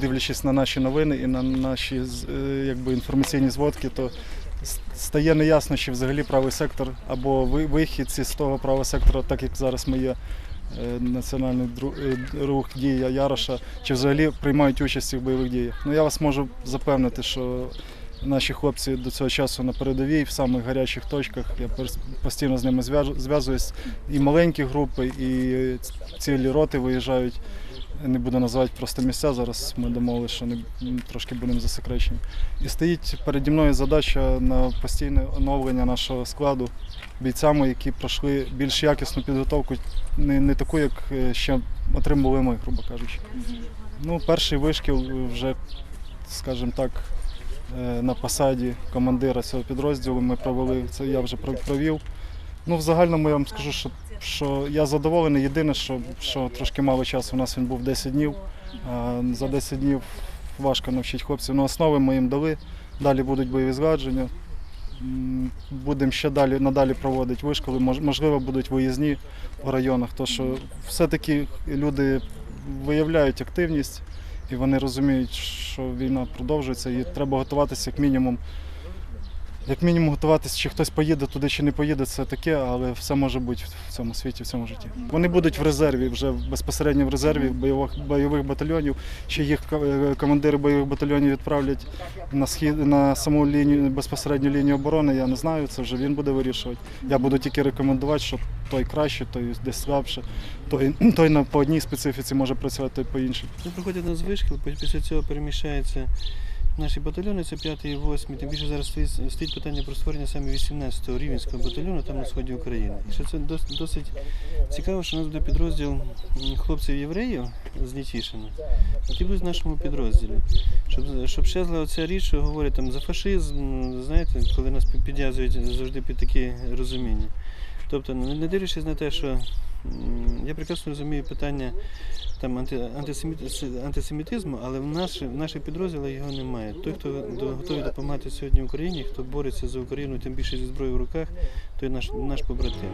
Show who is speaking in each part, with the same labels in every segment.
Speaker 1: дивлячись на наші новини і на наші е, якби, інформаційні зводки, то стає неясно, чи взагалі правий сектор або вихідці з того правого сектора, так як зараз ми є. е, Національний е, рух дія Яроша, чи взагалі приймають участь в бойових діях. Ну я вас можу запевнити, що наші хлопці до цього часу на передовій, в самих гарячих точках. Я постійно з ними зв'язуюсь. І маленькі групи, і цілі роти виїжджають. Не буду називати просто місця. Зараз ми домовилися, що не трошки будемо засекречені. І стоїть переді мною задача на постійне оновлення нашого складу бійцями, які пройшли більш якісну підготовку, не, не таку, як е, ще отримували ми, грубо кажучи. Ну, перший вишкіл вже, скажімо так, е, на посаді командира цього підрозділу ми провели, це я вже провів. Ну, в загальному я вам скажу, що, що я задоволений. Єдине, що, що трошки мало часу. У нас він був 10 днів. За 10 днів важко навчити хлопців. Ну, основи ми їм дали. Далі будуть бойові згладження. М, Будемо ще далі надалі проводити вишколи. Можливо, будуть виїзні в районах. То що все-таки люди виявляють активність і вони розуміють, що війна продовжується, і треба готуватися як мінімум. Як мінімум готуватися, чи хтось поїде туди, чи не поїде, це таке, але все може бути в цьому світі, в цьому житті. Вони будуть в резерві, вже безпосередньо в резерві бойових, бойових батальйонів. Чи їх е, командири бойових батальйонів відправлять на схід на саму лінію безпосередню лінію оборони, я не знаю. Це вже він буде вирішувати. Я буду тільки рекомендувати, що той краще, той десь слабше, той, той на по одній специфіці може працювати, той по іншій.
Speaker 2: Він проходить на вишкіл, після цього переміщається наші батальйони, це 5 і 8. Тим більше зараз стоїть, стоїть питання про створення саме 18-го рівненського батальйону там на сході України. І що це досить цікаво, що у нас буде підрозділ хлопців-євреїв з Нетішина, які будуть в нашому підрозділі. Щоб, щоб щезла оця річ, що говорять там за фашизм, знаєте, коли нас підв'язують завжди під такі розуміння. Тобто, не дивлячись на те, що я прекрасно розумію питання там анти, антисемітизму, але в наші, в наших підрозділах його немає. Той, хто готовий допомагати сьогодні Україні, хто бореться за Україну, тим більше зі зброєю в руках, той наш, наш побратим.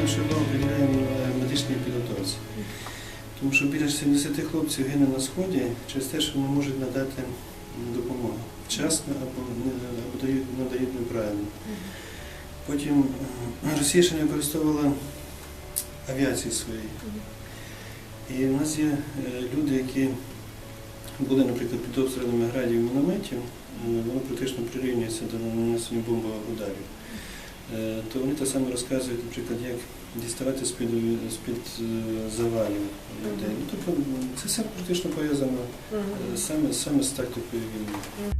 Speaker 2: Ми нашу увагу приділяємо медичній підготовці. Тому що біля 70 хлопців гине на сході через те, що не можуть надати допомогу вчасно або, надають неправильно. Потім е, Росія ще не використовувала авіації своєї. І в нас є е, люди, які були, наприклад, під обстрілами градів і мінометів, е, воно практично прирівнюється до нанесення бомбових ударів. Е, То вони так само розказують, наприклад, як діставати з-під, е, завалів людей. Ну, тобто це все практично пов'язано е, саме, саме з тактикою війни.